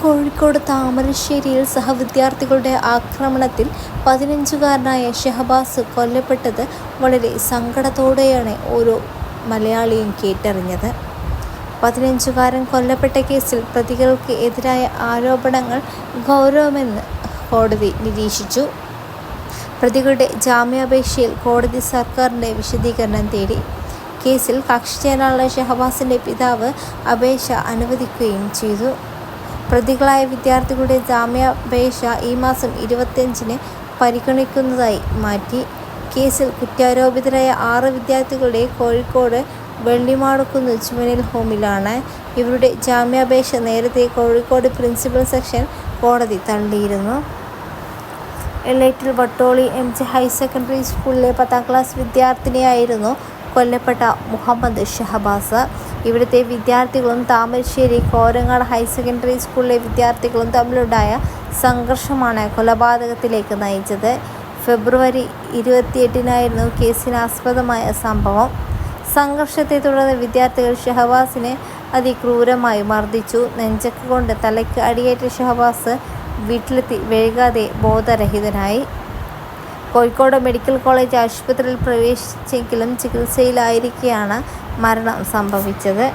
കോഴിക്കോട് താമരശ്ശേരിയിൽ സഹവിദ്യാർത്ഥികളുടെ ആക്രമണത്തിൽ പതിനഞ്ചുകാരനായ ഷെഹബാസ് കൊല്ലപ്പെട്ടത് വളരെ സങ്കടത്തോടെയാണ് ഓരോ മലയാളിയും കേട്ടറിഞ്ഞത്. പതിനഞ്ചുകാരൻ കൊല്ലപ്പെട്ട കേസിൽ പ്രതികൾക്ക് എതിരായ ആരോപണങ്ങൾ ഗൗരവമെന്ന് കോടതി നിരീക്ഷിച്ചു. പ്രതികളുടെ ജാമ്യാപേക്ഷയിൽ കോടതി സർക്കാരിന്റെ വിശദീകരണം തേടി കേസിൽ കക്ഷി ചേരാനുള്ള ഷെഹബാസിന്റെ പിതാവ് അപേക്ഷ അനുവദിക്കുകയും ചെയ്തു. പ്രതികളായ വിദ്യാർത്ഥികളുടെ ജാമ്യാപേക്ഷ ഈ മാസം ഇരുപത്തിയഞ്ചിന് പരിഗണിക്കുന്നതായി മാറ്റി. കേസിൽ കുറ്റാരോപിതരായ ആറ് വിദ്യാർത്ഥികളുടെ കോഴിക്കോട് വെള്ളിമാടക്കുന്ന് ചുമനിൽ ഹോമിലാണ്. ഇവരുടെ ജാമ്യാപേക്ഷ നേരത്തെ കോഴിക്കോട് പ്രിൻസിപ്പൽ സെക്ഷൻ കോടതി തള്ളിയിരുന്നു. Elettil Vattoli M J higher secondary സ്കൂളിലെ പത്താം ക്ലാസ് വിദ്യാർത്ഥിനിയായിരുന്നു കൊല്ലപ്പെട്ട മുഹമ്മദ് ഷഹബാസ്. ഇവിടുത്തെ വിദ്യാർത്ഥികളും താമരശ്ശേരി കോരങ്ങാട് ഹയർ സെക്കൻഡറി സ്കൂളിലെ വിദ്യാർത്ഥികളും തമ്മിലുണ്ടായ സംഘർഷമാണ് കൊലപാതകത്തിലേക്ക് നയിച്ചത്. ഫെബ്രുവരി ഇരുപത്തിയെട്ടിനായിരുന്നു കേസിനാസ്പദമായ സംഭവം. സംഘർഷത്തെ തുടർന്ന് വിദ്യാർത്ഥികൾ ഷഹബാസിനെ അതിക്രൂരമായി മർദ്ദിച്ചു. നെഞ്ചക്ക് കൊണ്ട് തലയ്ക്ക് അടിയേറ്റ ഷഹബാസ് വീട്ടിലെത്തി വൈകാതെ ബോധരഹിതനായി. കോഴിക്കോട് മെഡിക്കൽ കോളേജ് ആശുപത്രിയിൽ പ്രവേശിച്ചെങ്കിലും ചികിത്സയിലായിരിക്കെയാണ് മരണം സംഭവിച്ചത്.